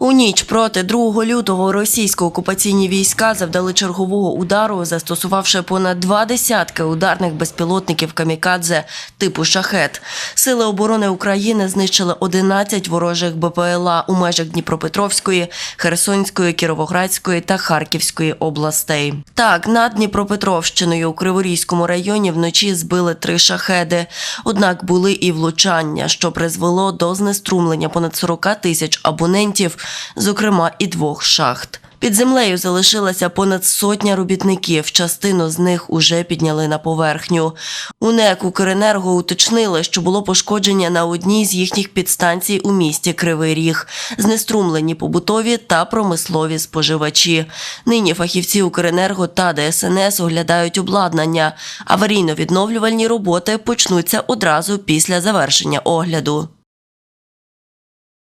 У ніч проти 2 лютого російсько-окупаційні війська завдали чергового удару, застосувавши понад два десятки ударних безпілотників камікадзе типу шахет. Сили оборони України знищили 11 ворожих БПЛА у межах Дніпропетровської, Херсонської, Кіровоградської та Харківської областей. Так, над Дніпропетровщиною у Криворізькому районі вночі збили три шахеди. Однак були і влучання, що призвело до знеструмлення понад 40 тисяч абонентів, зокрема і двох шахт. Під землею залишилася понад сотня робітників. Частину з них уже підняли на поверхню. У НЕК «Укренерго» уточнили, що було пошкодження на одній з їхніх підстанцій у місті Кривий Ріг, знеструмлені побутові та промислові споживачі. Нині фахівці «Укренерго» та ДСНС оглядають обладнання. Аварійно-відновлювальні роботи почнуться одразу після завершення огляду.